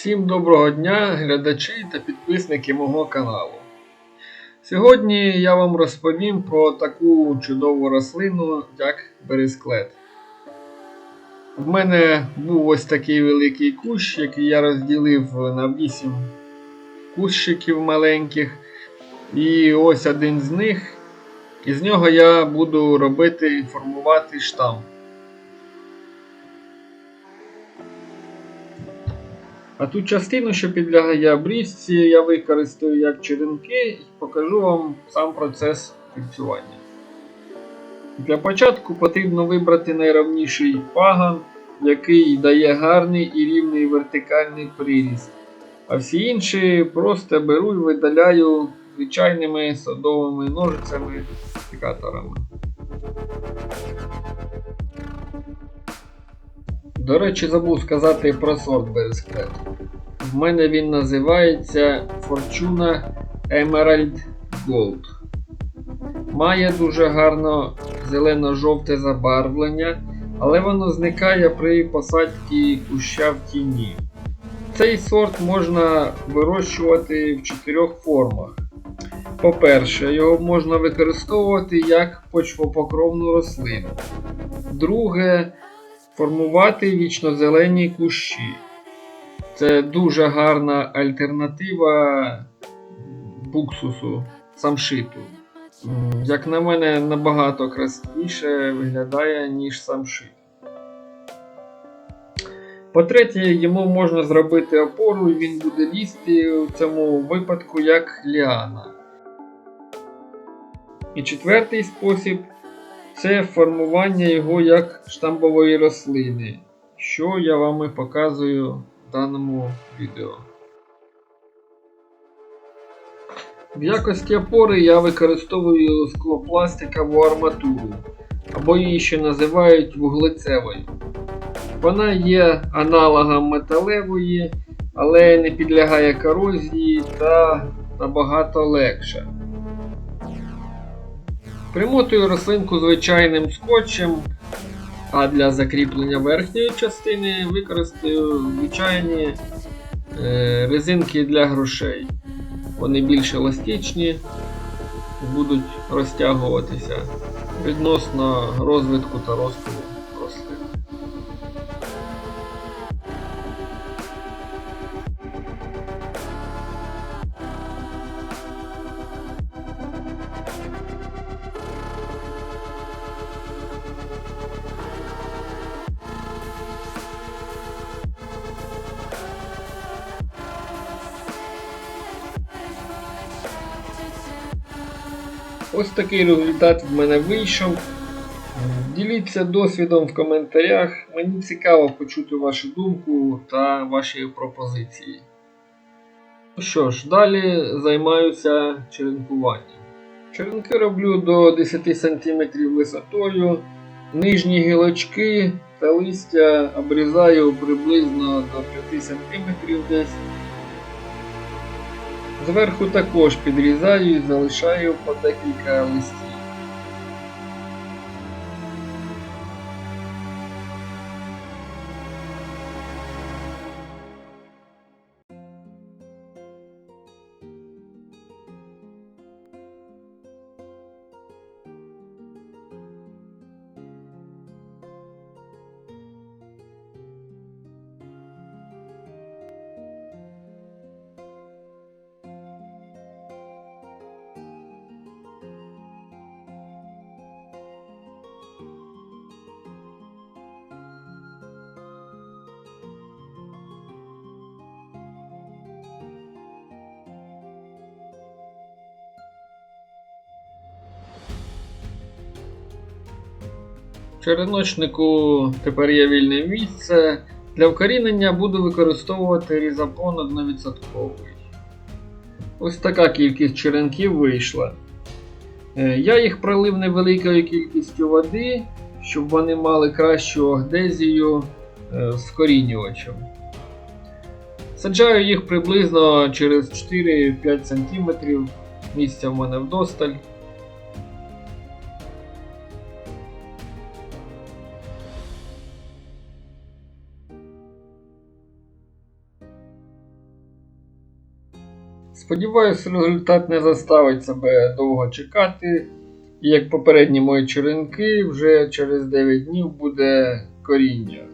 Всім доброго дня, глядачі та підписники мого каналу. Сьогодні я вам розповім про таку чудову рослину, як бересклет. В мене був ось такий великий кущ, який я розділив на 8 кущиків маленьких. І ось один з них. Із нього я буду робити формувати штамп. А ту частину, що підлягає обрізці, я використаю як черенки і покажу вам сам процес кільцювання. Для початку потрібно вибрати найравніший паган, який дає гарний і рівний вертикальний приріст. А всі інші просто беру і видаляю звичайними садовими ножицями секаторами. До речі, забув сказати про сорт бересклет. В мене він називається Fortuna Emerald Gold. Має дуже гарно зелено-жовте забарвлення, але воно зникає при посадці куща в тіні. Цей сорт можна вирощувати в чотирьох формах. По-перше, його можна використовувати як почвопокровну рослину. Друге, формувати вічнозелені кущі. Це дуже гарна альтернатива буксусу самшиту. Як на мене, набагато красивіше виглядає, ніж самшит. По-третє, йому можна зробити опору, і він буде лізти в цьому випадку як ліана. І четвертий спосіб це формування його як штамбової рослини, що я вам і показую даному відео. В якості опори я використовую склопластикову арматуру, або її ще називають вуглецевою. Вона є аналогом металевої, але не підлягає корозії та набагато легша. Примотую рослинку звичайним скотчем, а для закріплення верхньої частини використаю звичайні е, резинки для грошей. Вони більш еластичні, будуть розтягуватися відносно розвитку та росту Ось такий результат в мене вийшов. Діліться досвідом в коментарях. Мені цікаво почути вашу думку та ваші пропозиції. Ну що ж, далі займаюся черенкуванням. Черенки роблю до 10 см висотою. Нижні гілочки та листя обрізаю приблизно до 5 см десь. Зверху також підрізаю і залишаю по декілька листів. Череночнику тепер є вільне місце. Для вкорінення буду використовувати різапон 1%. Ось така кількість черенків вийшла. Е, Я їх пролив невеликою кількістю води, щоб вони мали кращу адезію е, з корінювачем. Саджаю їх приблизно через 4-5 см. Місця в мене вдосталь. Сподіваюсь, результат не заставить себе довго чекати. І як попередні мої черенки, вже через 9 днів буде коріння.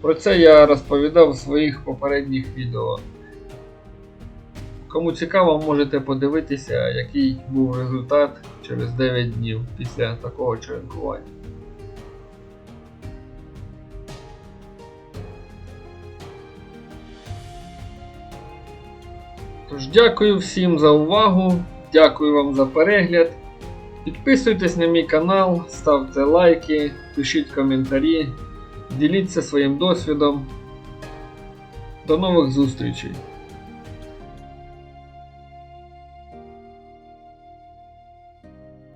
Про це я розповідав в своїх попередніх відео. Кому цікаво, можете подивитися, який був результат через 9 днів після такого черенкування. Тож дякую всім за увагу, дякую вам за перегляд. Підписуйтесь на мій канал, ставте лайки, пишіть коментарі, діліться своїм досвідом. До нових зустрічей!